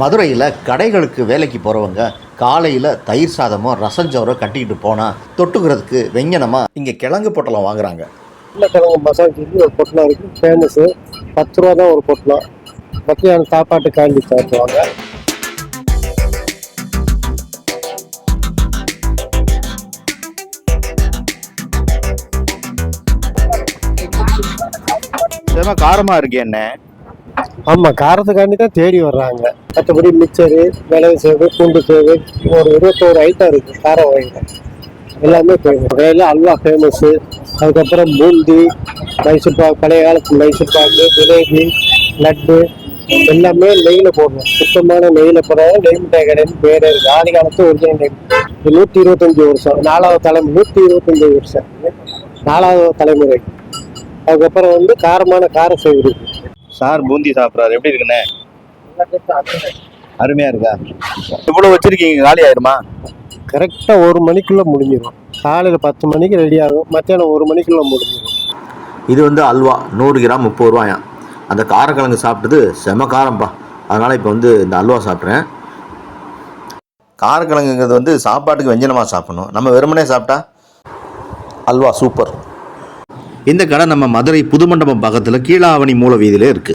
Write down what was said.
மதுரையில் கடைகளுக்கு வேலைக்கு போகிறவங்க காலையில் தயிர் சாதமோ ரசஞ்சோரோ கட்டிக்கிட்டு போனால் தொட்டுக்கிறதுக்கு வெஞ்சனமாக இங்கே கிழங்கு பொட்டலம் வாங்குறாங்க. உருளைக்கிழங்கு மசாலா சொல்லி ஒரு பொட்டலம் இருக்குது ஃபேமஸு பத்து ரூபா தான் ஒரு பொட்டலம் மத்தியான சாப்பாட்டு காண்டி சாப்பிடுவாங்க. காரமாக இருக்கு என்ன? ஆமாம் காரத்துக்காண்டி தான் தேடி வர்றாங்க. மற்றபடி மிச்சரு மிளகு சேவு பூண்டு சேவு ஒரு இருபத்தோரு ஐட்டம் இருக்குது கார வகையில் எல்லாமே ஃபேமஸ் அல்வா ஃபேமஸ்ஸு அதுக்கப்புறம் பூந்தி மைசூர் பாக்கு பழைய காலத்து மைசூர் பாக்கு ஜிலேபி லட்டு எல்லாமே நெய்யில் போடணும். சுத்தமான நெய்யில் போடுறது நெய் மிட்டாய் கடைன்னு பேர் இருக்குது ஆதி காலத்து ஒரிஜினல் நெய். இது நூற்றி இருபத்தஞ்சி வருஷம். நாலாவது தலைமுறை நூற்றி இருபத்தஞ்சி வருஷம். நாலாவது தலைமுறை. அதுக்கப்புறம் வந்து காரமான கார சேவு இருக்குது சார் பூந்தி சாப்பிட்றாரு. எப்படி இருக்குண்ணே அருமையாக இருக்கா? இவ்வளோ வச்சுருக்கீங்க காலி ஆயிருமா கரெக்டாக ஒரு மணிக்குள்ளே முடிஞ்சிடும் காலையில் பத்து மணிக்கு ரெடி ஆகும். மத்தியானம் ஒரு மணிக்குள்ளே முடிஞ்சிடும் இது வந்து அல்வா நூறு கிராம் முப்பது ரூபாயாம் அந்த காரக்கிழங்கு சாப்பிட்டது செம காரம்ப்பா அதனால் இப்போ வந்து இந்த அல்வா சாப்பிட்றேன். காரக்கிழங்குங்கிறது வந்து சாப்பாட்டுக்கு வெஞ்சனமாக சாப்பிடணும். நம்ம வெறுமனே சாப்பிட்டா அல்வா சூப்பர். இந்த கடை நம்ம மதுரை புதுமண்டபம் பக்கத்தில் கீழாவணி மூல வீதியில் இருக்குது